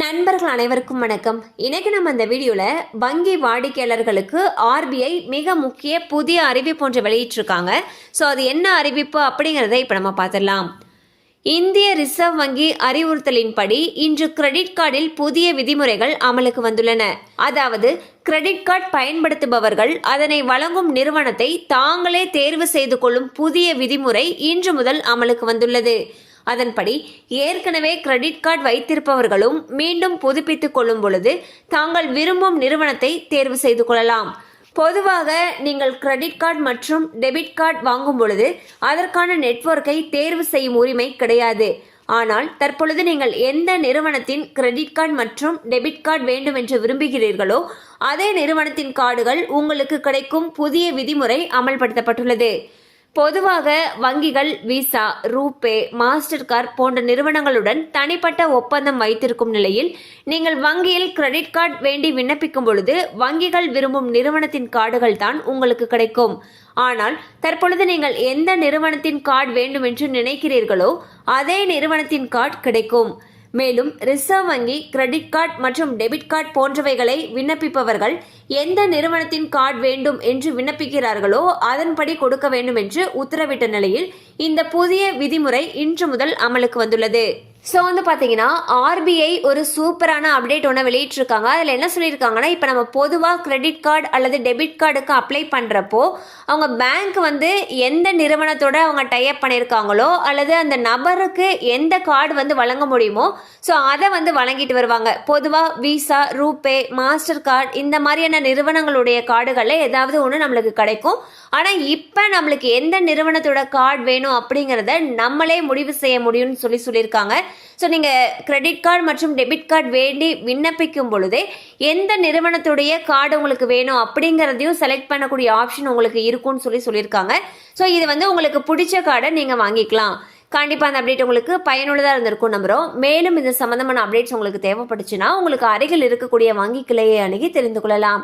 நண்பர்கள் அனைவருக்கும் வணக்கம். இன்னைக்கு நம்ம இந்த வீடியோவில் வங்கி வாடிக்கையாளர்களுக்கு ஆர்பிஐ மிக முக்கிய புதிய அறிவிப்பு ஒன்று வெளியிட்டிருக்காங்க. ஸோ அது என்ன அறிவிப்பு அப்படிங்கிறத இப்போ நம்ம பார்த்துடலாம். இந்திய ரிசர்வ் வங்கி அறிவுறுத்தலின்படி இன்று கிரெடிட் கார்டில் புதிய விதிமுறைகள் அமலுக்கு வந்துள்ளன. அதாவது கிரெடிட் கார்டு பயன்படுத்துபவர்கள் அதனை வழங்கும் நிறுவனத்தை தாங்களே தேர்வு செய்து கொள்ளும் புதிய விதிமுறை இன்று முதல் அமலுக்கு வந்துள்ளது. அதன்படி ஏற்கனவே கிரெடிட் கார்டு வைத்திருப்பவர்களும் மீண்டும் புதுப்பித்துக் கொள்ளும் பொழுது தாங்கள் விரும்பும் நிறுவனத்தை தேர்வு செய்து கொள்ளலாம். பொதுவாக நீங்கள் கிரெடிட் கார்டு மற்றும் டெபிட் கார்டு வாங்கும் பொழுது அதற்கான நெட்வொர்க்கை தேர்வு செய்யும் உரிமை கிடையாது. ஆனால் தற்பொழுது நீங்கள் எந்த நிறுவனத்தின் கிரெடிட் கார்டு மற்றும் டெபிட் கார்டு வேண்டும் என்று விரும்புகிறீர்களோ அதே நிறுவனத்தின் கார்டுகள் உங்களுக்கு கிடைக்கும் புதிய விதிமுறை அமல்படுத்தப்பட்டுள்ளது. பொதுவாக வங்கிகள் விசா ரூபே மாஸ்டர் கார்டு போன்ற நிறுவனங்களுடன் தனிப்பட்ட ஒப்பந்தம் வைத்திருக்கும் நிலையில் நீங்கள் வங்கியில் கிரெடிட் கார்டு வேண்டி விண்ணப்பிக்கும் பொழுது வங்கிகள் விரும்பும் நிறுவனத்தின் கார்டுகள் தான் உங்களுக்கு கிடைக்கும். ஆனால் தற்பொழுது நீங்கள் எந்த நிறுவனத்தின் கார்டு வேண்டும் என்று நினைக்கிறீர்களோ அதே நிறுவனத்தின் கார்டு கிடைக்கும். மேலும் ரிசர்வ் வங்கி கிரெடிட் கார்டு மற்றும் டெபிட் கார்டு போன்றவைகளை விண்ணப்பிப்பவர்கள் எந்த நிறுவனத்தின் கார்டு வேண்டும் என்று விண்ணப்பிக்கிறார்களோ அதன்படி கொடுக்க வேண்டும் என்று உத்தரவிட்ட நிலையில் இந்த புதிய விதிமுறை இன்று முதல் அமலுக்கு வந்துள்ளது. ஸோ வந்து பார்த்தீங்கன்னா ஆர்பிஐ ஒரு சூப்பரான அப்டேட் ஒன்று வெளியிட்டிருக்காங்க. அதில் என்ன சொல்லியிருக்காங்கன்னா இப்போ நம்ம பொதுவாக கிரெடிட் கார்டு அல்லது டெபிட் கார்டுக்கு அப்ளை பண்ணுறப்போ அவங்க பேங்க் வந்து எந்த நிறுவனத்தோட அவங்க டைப் பண்ணியிருக்காங்களோ அல்லது அந்த நபருக்கு எந்த கார்டு வந்து வழங்க முடியுமோ ஸோ அதை வந்து வழங்கிட்டு வருவாங்க. பொதுவாக விசா ரூபே மாஸ்டர் கார்டு இந்த மாதிரியான நிறுவனங்களுடைய கார்டுகளில் ஏதாவது ஒன்று நம்மளுக்கு கிடைக்கும். ஆனால் இப்போ நம்மளுக்கு எந்த நிறுவனத்தோட கார்டு வேணும் அப்படிங்கிறத நம்மளே முடிவு செய்ய முடியும்னு சொல்லி சொல்லியிருக்காங்க. ஸோ நீங்கள் கிரெடிட் கார்டு மற்றும் டெபிட் கார்டு வேண்டி விண்ணப்பிக்கும் பொழுதே எந்த நிறுவனத்துடைய கார்டு உங்களுக்கு வேணும் அப்படிங்கிறதையும் செலக்ட் பண்ணக்கூடிய ஆப்ஷன் உங்களுக்கு இருக்கும்னு சொல்லி சொல்லியிருக்காங்க. ஸோ இது வந்து உங்களுக்கு பிடிச்ச கார்டை நீங்கள் வாங்கிக்கலாம். கண்டிப்பாக அந்த அப்டேட் உங்களுக்கு பயனுள்ளதாக இருந்திருக்கும் நம்புகிறோம் மேலும் இந்த சம்மந்தமான அப்டேட்ஸ் உங்களுக்கு தேவைப்பட்டுச்சுன்னா உங்களுக்கு அருகில் இருக்கக்கூடிய வங்கி கிளையை அணுகி தெரிந்து கொள்ளலாம்.